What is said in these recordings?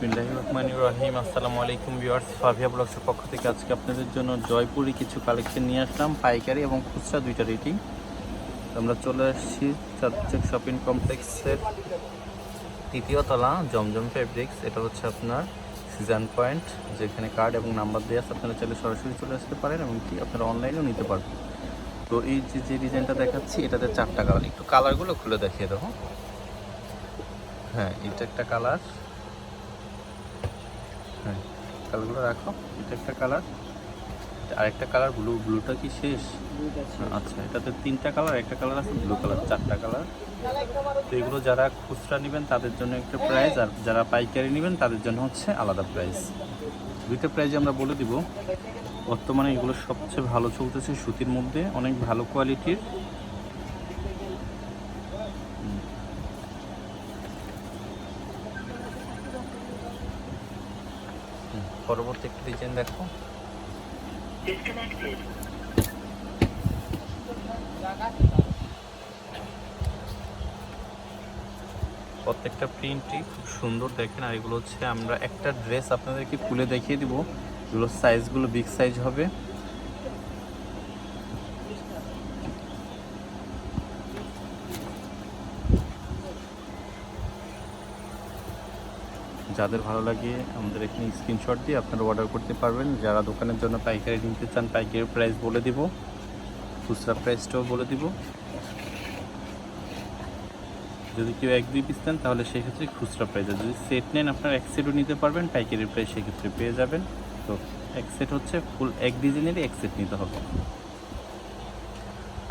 বিসমিল্লাহির রহমানির রহিম। আসসালামু আলাইকুম ভিউয়ার্স, ফাভিয়া ব্লগসের পক্ষ থেকে আজকে আপনাদের জন্য জয়পুরি কিছু কালেকশন নিয়ে আসলাম, পাইকারি এবং খুচরা দুইটা রেটিং আমরা চলে আসছি চারচেক শপিং কমপ্লেক্সের তৃতীয় তলা, জমজম ফেব্রিক্স এটা হচ্ছে আপনার সিজন পয়েন্ট যেখানে কার্ড এবং নাম্বার দেওয়া আছে আপনারা চাইলে সরাসরি চলে আসতে পারেন এবং কি আপনারা অনলাইনেও নিতে পারবেন। তো এই যে যে ডিজাইনটা দেখাচ্ছি, এটাতে চারটা কালার একটু কালারগুলো খুলে দেখিয়ে দেবো। হ্যাঁ এটা একটা কালার হ্যাঁ। কালারগুলো রাখো এটা একটা কালার। আরেকটা কালার ব্লু ব্লুটা কি শেষ? আচ্ছা এটাতে তিনটা কালার একটা কালার আছে ব্লু কালার চারটা কালার। তো এগুলো যারা খুচরা নেবেন তাদের জন্য একটা প্রাইস আর যারা পাইকারি নেবেন তাদের জন্য হচ্ছে আলাদা প্রাইস দুইটা প্রাইজ আমরা বলে দিব। বর্তমানে এগুলো সবচেয়ে ভালো চলতেছে সুতির মধ্যে অনেক ভালো কোয়ালিটির পরবর্তী একটা ডিজাইন দেখো। প্রত্যেকটা প্রিন্টই খুব সুন্দর দেখেন আর এগুলো হচ্ছে আমরা একটা ড্রেস আপনাদেরকে খুলে দেখিয়ে দিব। এগুলোর সাইজগুলো বিগ সাইজ হবে। যাদের ভালো লাগে, আমাদের এখানে স্ক্রিনশট দিয়ে আপনারা অর্ডার করতে পারবেন। যারা দোকানের জন্য পাইকারি নিতে চান, পাইকারি প্রাইস বলে দিব। খুচরা প্রাইসটাও বলে দিব। যদি কেউ এক, দুই পিস নেন, তাহলে সেক্ষেত্রে খুচরা প্রাইস যদি সেট নেন, আপনার এক সেটও নিতে পারবেন। পাইকারি প্রাইস সেক্ষেত্রে পেয়ে যাবেন। তো এক সেট হচ্ছে ফুল এক ডিজাইনেরই এক সেট নিতে হবে।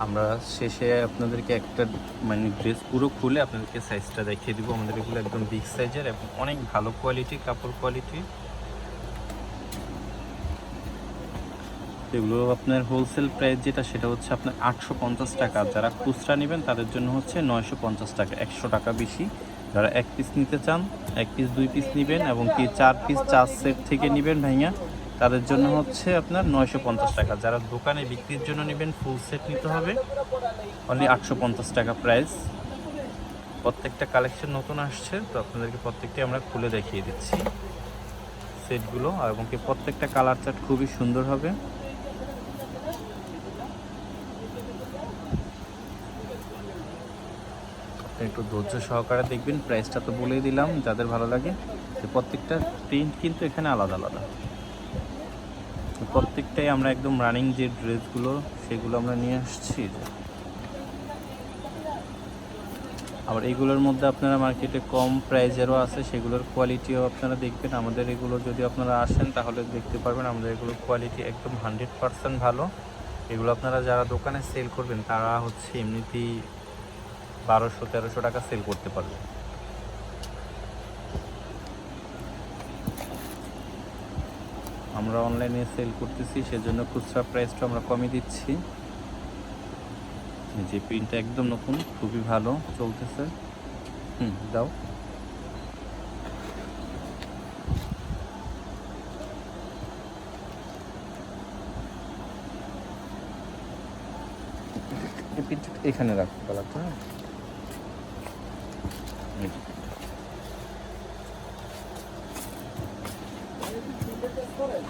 আমরা শেষে আপনাদেরকে একটা মানে ড্রেস পুরো খুলে আপনাদেরকে সাইজটা দেখিয়ে দিব। আমাদের এগুলো একদম বিগ সাইজের এবং অনেক ভালো কোয়ালিটি কাপড় কোয়ালিটি এগুলো আপনার হোলসেল প্রাইস যেটা, সেটা হচ্ছে আপনার আটশো পঞ্চাশ টাকা। যারা খুচরা নেবেন, তাদের জন্য হচ্ছে নয়শো পঞ্চাশ টাকা, একশো টাকা বেশি। যারা এক পিস নিতে চান, এক পিস দুই পিস নেবেন এবং কি চার পিস চার সেট থেকে নেবেন ভাইয়া তাদের জন্য হচ্ছে আপনার নয়শো পঞ্চাশ টাকা। যারা দোকানে বিক্রির জন্য নেবেন ফুল সেট নিতে হবে। অনলি আটশো পঞ্চাশ টাকা প্রাইস প্রত্যেকটা কালেকশন নতুন আসছে, তো আপনাদেরকে প্রত্যেকটি আমরা খুলে দেখিয়ে দিচ্ছি। সেটগুলো এবং কি প্রত্যেকটা কালার চার্ট খুবই সুন্দর হবে। একটু ধৈর্য সহকারে দেখবেন প্রাইসটা তো বলেই দিলাম, যাদের ভালো লাগে। যে প্রত্যেকটা প্রিন্ট কিন্তু এখানে আলাদা আলাদা। প্রত্যেকটাই আমরা একদম রানিং যে ড্রেসগুলো সেগুলো আমরা নিয়ে আসছি। আবার এগুলোর মধ্যে আপনারা মার্কেটে কম প্রাইজেরও আছে, সেগুলোর কোয়ালিটিও আপনারা দেখবেন। আমাদের এগুলো যদি আপনারা আসেন, তাহলে দেখতে পারবেন আমাদের এগুলোর কোয়ালিটি একদম হান্ড্রেড পারসেন্ট ভালো। এগুলো আপনারা যারা দোকানে সেল করবেন, তারা হচ্ছে এমনিতেই বারোশো, তেরোশো টাকা সেল করতে পারবে আমরা অনলাইনে সেল করতেছি, সেজন্য খুচরা প্রাইসটা আমরা কমই দিচ্ছি। যে প্রিন্টটা একদম নতুন, খুবই ভালো চলতেছে। হুম, দাও। এখানে রাখো কালারটা হ্যাঁ যে।